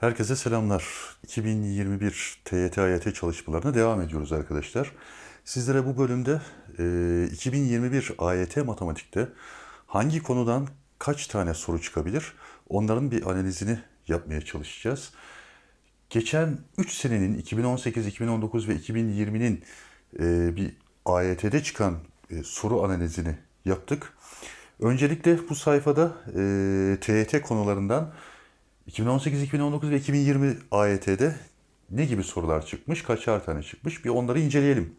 Herkese selamlar. 2021 TYT AYT çalışmalarına devam ediyoruz arkadaşlar. Sizlere bu bölümde e, 2021 AYT matematikte hangi konudan kaç tane soru çıkabilir? Onların bir analizini yapmaya çalışacağız. Geçen 3 senenin 2018, 2019 ve 2020'nin e, bir AYT'de çıkan e, soru analizini yaptık. Öncelikle bu sayfada e, TYT konularından 2018, 2019 ve 2020 AYT'de ne gibi sorular çıkmış, kaçar tane çıkmış bir onları inceleyelim.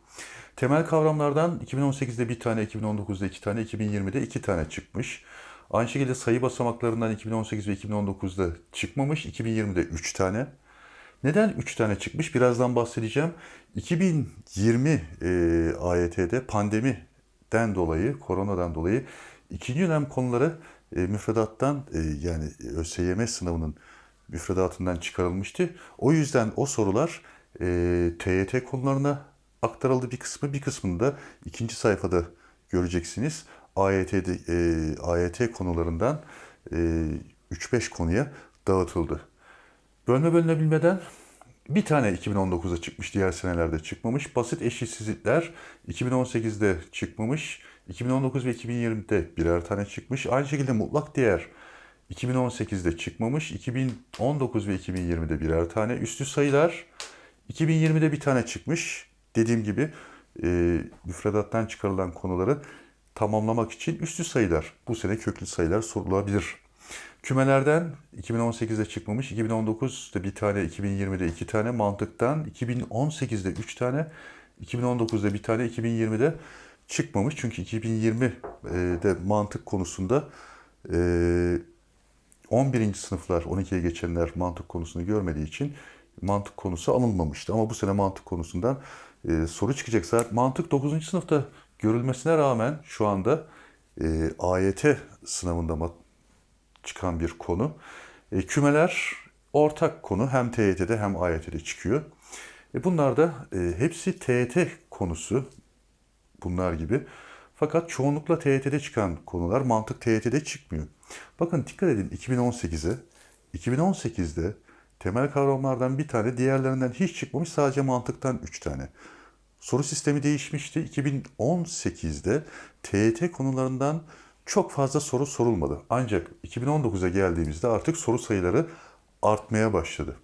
Temel kavramlardan 2018'de bir tane, 2019'da iki tane, 2020'de iki tane çıkmış. Aynı şekilde sayı basamaklarından 2018 ve 2019'da çıkmamış, 2020'de 3 tane. Neden 3 tane çıkmış? Birazdan bahsedeceğim. 2020 e, AYT'de pandemiden dolayı, koronadan dolayı ikinci dönem konuları e, müfredattan e, yani ÖSYM sınavının müfredatından çıkarılmıştı. O yüzden o sorular e, TYT konularına aktarıldı bir kısmı, bir kısmını da ikinci sayfada göreceksiniz. AYT'de, e, AYT konularından e, 3-5 konuya dağıtıldı. Bölme bölünebilmeden bir tane 2019'da çıkmış, diğer senelerde çıkmamış. Basit eşitsizlikler 2018'de çıkmamış. 2019 ve 2020'de birer tane çıkmış. Aynı şekilde mutlak değer 2018'de çıkmamış. 2019 ve 2020'de birer tane. Üstü sayılar 2020'de bir tane çıkmış. Dediğim gibi e, müfredattan çıkarılan konuları tamamlamak için üstü sayılar, bu sene köklü sayılar sorulabilir. Kümelerden 2018'de çıkmamış, 2019'da bir tane, 2020'de iki tane, mantıktan 2018'de üç tane, 2019'da bir tane, 2020'de çıkmamış. Çünkü 2020'de mantık konusunda e, 11. sınıflar, 12'ye geçenler mantık konusunu görmediği için mantık konusu alınmamıştı. Ama bu sene mantık konusundan e, soru çıkacak. Mantık 9. sınıfta görülmesine rağmen şu anda e, AYT sınavında çıkan bir konu. E, kümeler ortak konu hem TYT'de hem AYT'de çıkıyor. E, bunlar da e, hepsi TYT konusu bunlar gibi. Fakat çoğunlukla TYT'de çıkan konular mantık TYT'de çıkmıyor. Bakın dikkat edin 2018'e. 2018'de temel kavramlardan bir tane diğerlerinden hiç çıkmamış sadece mantıktan 3 tane. Soru sistemi değişmişti. 2018'de TYT konularından çok fazla soru sorulmadı. Ancak 2019'a geldiğimizde artık soru sayıları artmaya başladı.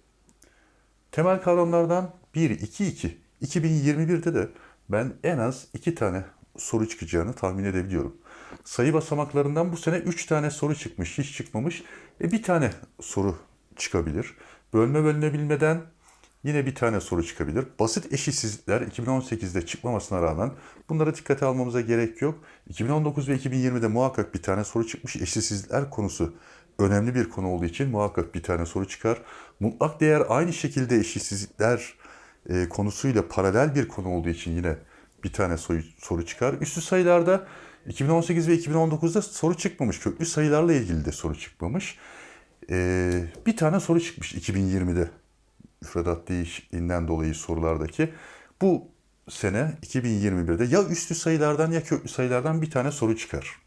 Temel kavramlardan 1, 2, 2. 2021'de de ben en az 2 tane soru çıkacağını tahmin edebiliyorum. Sayı basamaklarından bu sene 3 tane soru çıkmış, hiç çıkmamış. E bir tane soru çıkabilir. Bölme bölünebilmeden yine bir tane soru çıkabilir. Basit eşitsizlikler 2018'de çıkmamasına rağmen bunlara dikkate almamıza gerek yok. 2019 ve 2020'de muhakkak bir tane soru çıkmış. Eşitsizlikler konusu önemli bir konu olduğu için muhakkak bir tane soru çıkar. Mutlak değer aynı şekilde eşitsizlikler e, konusuyla paralel bir konu olduğu için yine bir tane soru, soru çıkar. Üstü sayılarda 2018 ve 2019'da soru çıkmamış. Köklü sayılarla ilgili de soru çıkmamış. E, bir tane soru çıkmış 2020'de müfredat değişikliğinden dolayı sorulardaki. Bu sene 2021'de ya üstü sayılardan ya köklü sayılardan bir tane soru çıkar.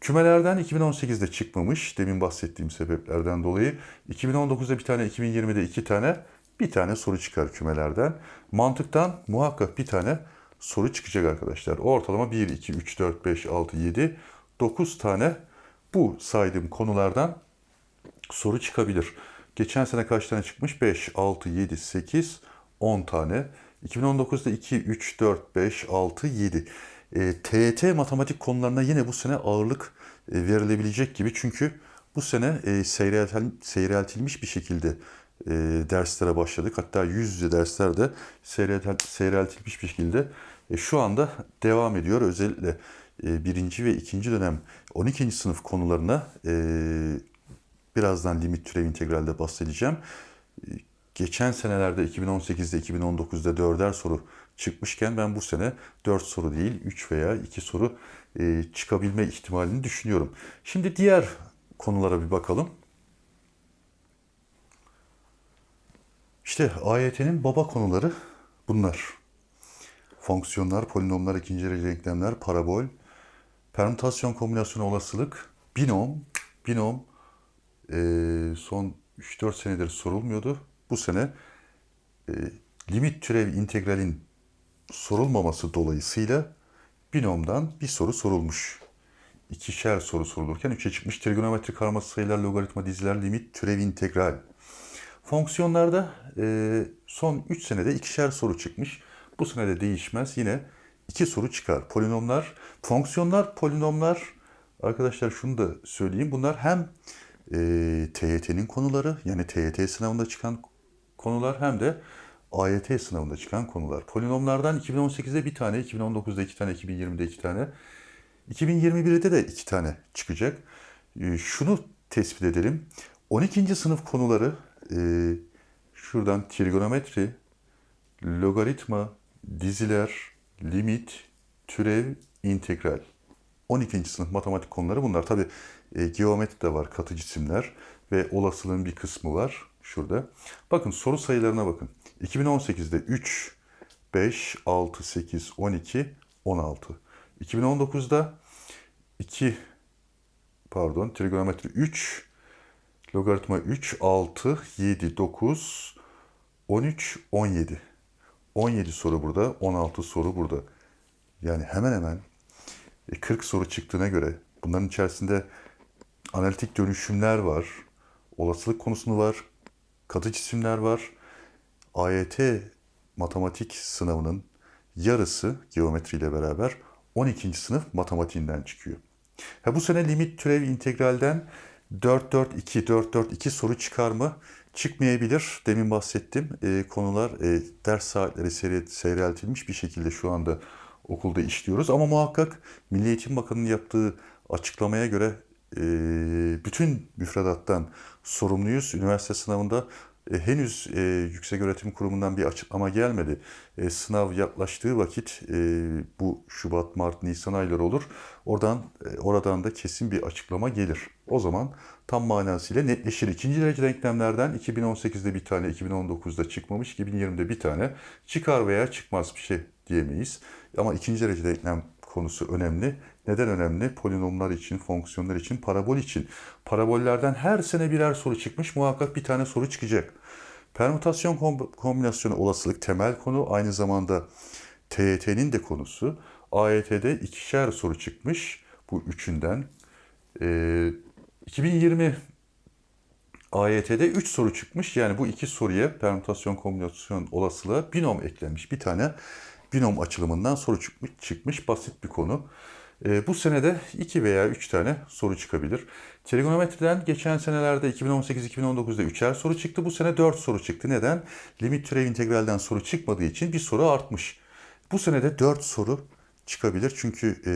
Kümelerden 2018'de çıkmamış demin bahsettiğim sebeplerden dolayı. 2019'da bir tane, 2020'de iki tane, bir tane soru çıkar kümelerden. Mantıktan muhakkak bir tane soru çıkacak arkadaşlar. Ortalama 1, 2, 3, 4, 5, 6, 7, 9 tane bu saydığım konulardan soru çıkabilir. Geçen sene kaç tane çıkmış? 5, 6, 7, 8, 10 tane. 2019'da 2, 3, 4, 5, 6, 7. E, TET matematik konularına yine bu sene ağırlık e, verilebilecek gibi. Çünkü bu sene e, seyreltilmiş bir şekilde e, derslere başladık. Hatta yüz yüze dersler de seyreltilmiş bir şekilde e, şu anda devam ediyor. Özellikle e, birinci ve ikinci dönem 12. sınıf konularına e, birazdan limit türev integralde bahsedeceğim. E, Geçen senelerde 2018'de 2019'da dörder soru çıkmışken ben bu sene 4 soru değil 3 veya 2 soru e, çıkabilme ihtimalini düşünüyorum. Şimdi diğer konulara bir bakalım. İşte AYT'nin baba konuları bunlar. Fonksiyonlar, polinomlar, ikinci derece denklemler, parabol, permütasyon kombinasyon olasılık, binom, binom, e, son 3-4 senedir sorulmuyordu. Bu sene e, limit türev integralin sorulmaması dolayısıyla binomdan bir soru sorulmuş. İkişer soru sorulurken 3'e çıkmış. Trigonometri karması sayılar, logaritma, diziler, limit, türev, integral. Fonksiyonlarda e, son 3 senede ikişer soru çıkmış. Bu sene de değişmez. Yine iki soru çıkar. Polinomlar, fonksiyonlar, polinomlar. Arkadaşlar şunu da söyleyeyim. Bunlar hem e, TYT'nin konuları yani TYT sınavında çıkan konular hem de AYT sınavında çıkan konular. Polinomlardan 2018'de bir tane, 2019'da iki tane, 2020'de iki tane. 2021'de de iki tane çıkacak. E, şunu tespit edelim. 12. sınıf konuları e, şuradan trigonometri, logaritma, diziler, limit, türev, integral. 12. sınıf matematik konuları bunlar. Tabi e, geometri de var, katı cisimler ve olasılığın bir kısmı var şurada. Bakın soru sayılarına bakın. 2018'de 3, 5, 6, 8, 12, 16. 2019'da 2, pardon trigonometri 3, logaritma 3, 6, 7, 9, 13, 17. 17 soru burada, 16 soru burada. Yani hemen hemen 40 soru çıktığına göre bunların içerisinde analitik dönüşümler var, olasılık konusunu var, katı cisimler var. AYT matematik sınavının yarısı geometriyle beraber 12. sınıf matematiğinden çıkıyor. Ha bu sene limit türev integralden 4-4-2, 4-4-2 soru çıkar mı? Çıkmayabilir. Demin bahsettim. E, konular e, ders saatleri seyre, seyreltilmiş bir şekilde şu anda okulda işliyoruz. Ama muhakkak Milli Eğitim Bakanı'nın yaptığı açıklamaya göre e, bütün müfredattan sorumluyuz. Üniversite sınavında e, henüz e, Yükseköğretim Kurumu'ndan bir açıklama gelmedi. E, sınav yaklaştığı vakit e, bu Şubat, Mart, Nisan ayları olur. Oradan e, oradan da kesin bir açıklama gelir. O zaman tam manasıyla netleşir. İkinci derece denklemlerden 2018'de bir tane, 2019'da çıkmamış, 2020'de bir tane çıkar veya çıkmaz bir şey diyemeyiz. Ama ikinci derece denklem konusu önemli. Neden önemli? Polinomlar için, fonksiyonlar için, parabol için. Parabollerden her sene birer soru çıkmış. Muhakkak bir tane soru çıkacak. Permütasyon kombinasyonu olasılık temel konu. Aynı zamanda TYT'nin de konusu. AYT'de ikişer soru çıkmış. Bu üçünden. Ee, 2020 AYT'de 3 soru çıkmış. Yani bu iki soruya permütasyon kombinasyon olasılığı binom eklenmiş. Bir tane binom açılımından soru çıkmış, çıkmış basit bir konu. E, bu senede 2 veya 3 tane soru çıkabilir. Trigonometriden geçen senelerde 2018-2019'da 3'er soru çıktı. Bu sene 4 soru çıktı. Neden? Limit türev integralden soru çıkmadığı için bir soru artmış. Bu senede 4 soru çıkabilir. Çünkü e,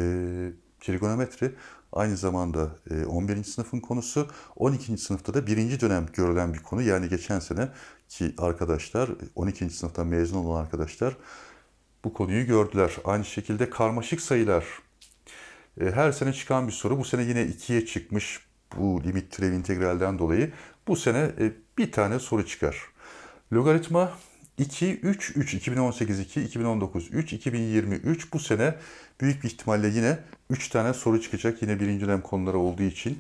trigonometri aynı zamanda e, 11. sınıfın konusu. 12. sınıfta da birinci dönem görülen bir konu. Yani geçen sene ki arkadaşlar 12. sınıftan mezun olan arkadaşlar bu konuyu gördüler. Aynı şekilde karmaşık sayılar e, her sene çıkan bir soru. Bu sene yine ikiye çıkmış bu limit türev integralden dolayı. Bu sene e, bir tane soru çıkar. Logaritma 2, 3, 3, 2018 2, 2019 3, 2020 3. Bu sene büyük bir ihtimalle yine 3 tane soru çıkacak. Yine birinci dönem konuları olduğu için.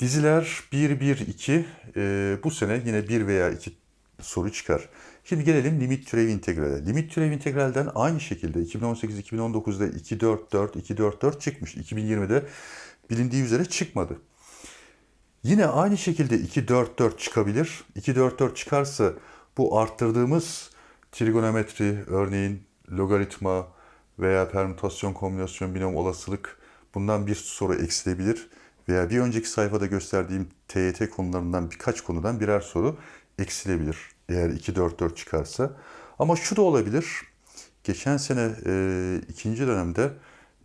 Diziler 1, 1, 2. E, bu sene yine 1 veya 2 soru çıkar. Şimdi gelelim limit türev integrale. Limit türev integralden aynı şekilde 2018-2019'da 2-4-4, 2-4-4 çıkmış. 2020'de bilindiği üzere çıkmadı. Yine aynı şekilde 2-4-4 çıkabilir. 2-4-4 çıkarsa bu arttırdığımız trigonometri, örneğin logaritma veya permütasyon, kombinasyon, binom, olasılık bundan bir soru eksilebilir. Veya bir önceki sayfada gösterdiğim TYT konularından birkaç konudan birer soru eksilebilir. Eğer 2-4-4 çıkarsa. Ama şu da olabilir. Geçen sene e, ikinci dönemde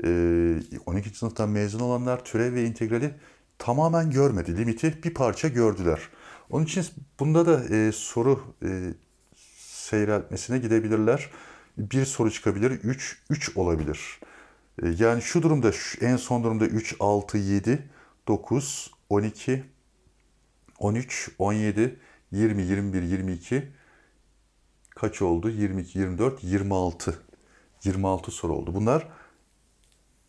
e, 12. sınıftan mezun olanlar türev ve integrali tamamen görmedi. Limiti bir parça gördüler. Onun için bunda da e, soru e, seyreltmesine gidebilirler. Bir soru çıkabilir, 3, 3 olabilir. E, yani şu durumda, şu, en son durumda 3, 6, 7, 9, 12, 13, 17, 20, 21, 22 kaç oldu? 22, 24, 26. 26 soru oldu. Bunlar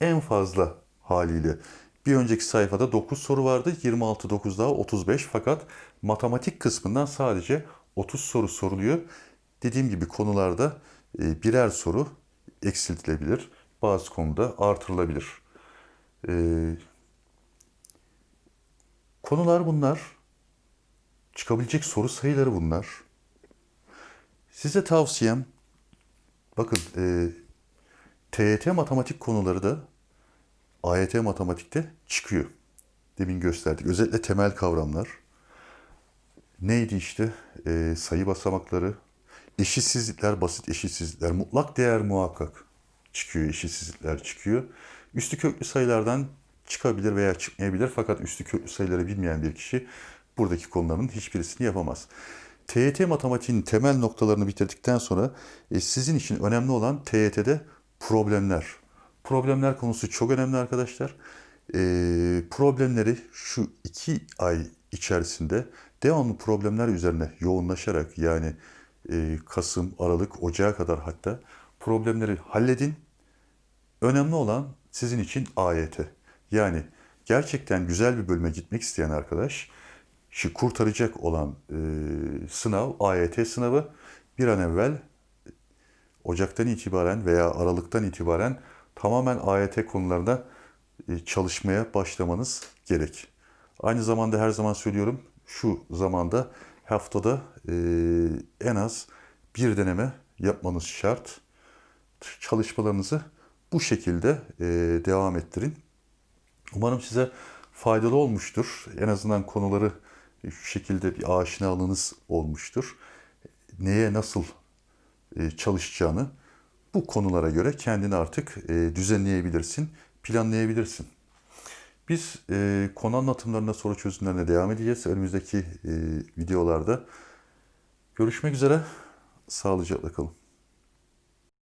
en fazla haliyle Bir önceki sayfada 9 soru vardı. 26 9 daha 35 fakat matematik kısmından sadece 30 soru soruluyor. Dediğim gibi konularda e, birer soru eksiltilebilir. Bazı konuda artırılabilir. E, konular bunlar. Çıkabilecek soru sayıları bunlar. Size tavsiyem bakın e, TYT matematik konuları da AYT matematikte çıkıyor. Demin gösterdik. Özellikle temel kavramlar. Neydi işte? E, sayı basamakları, eşitsizlikler, basit eşitsizlikler, mutlak değer muhakkak çıkıyor, eşitsizlikler çıkıyor. Üstü köklü sayılardan çıkabilir veya çıkmayabilir fakat üstü köklü sayıları bilmeyen bir kişi buradaki konuların hiçbirisini yapamaz. TYT matematiğinin temel noktalarını bitirdikten sonra e, sizin için önemli olan TYT'de problemler. Problemler konusu çok önemli arkadaşlar. E, problemleri şu iki ay içerisinde devamlı problemler üzerine yoğunlaşarak yani e, Kasım, Aralık, Ocağa kadar hatta problemleri halledin. Önemli olan sizin için AYT. Yani gerçekten güzel bir bölüme gitmek isteyen arkadaş, şu kurtaracak olan e, sınav, AYT sınavı bir an evvel Ocak'tan itibaren veya Aralık'tan itibaren tamamen AYT konularında e, çalışmaya başlamanız gerek. Aynı zamanda her zaman söylüyorum şu zamanda haftada e, en az bir deneme yapmanız şart. Çalışmalarınızı bu şekilde e, devam ettirin. Umarım size faydalı olmuştur. En azından konuları şu şekilde bir aşinalığınız olmuştur. Neye nasıl e, çalışacağını bu konulara göre kendini artık e, düzenleyebilirsin, planlayabilirsin. Biz e, konu anlatımlarına, soru çözümlerine devam edeceğiz. Önümüzdeki videolarda görüşmek üzere. Sağlıcakla kalın.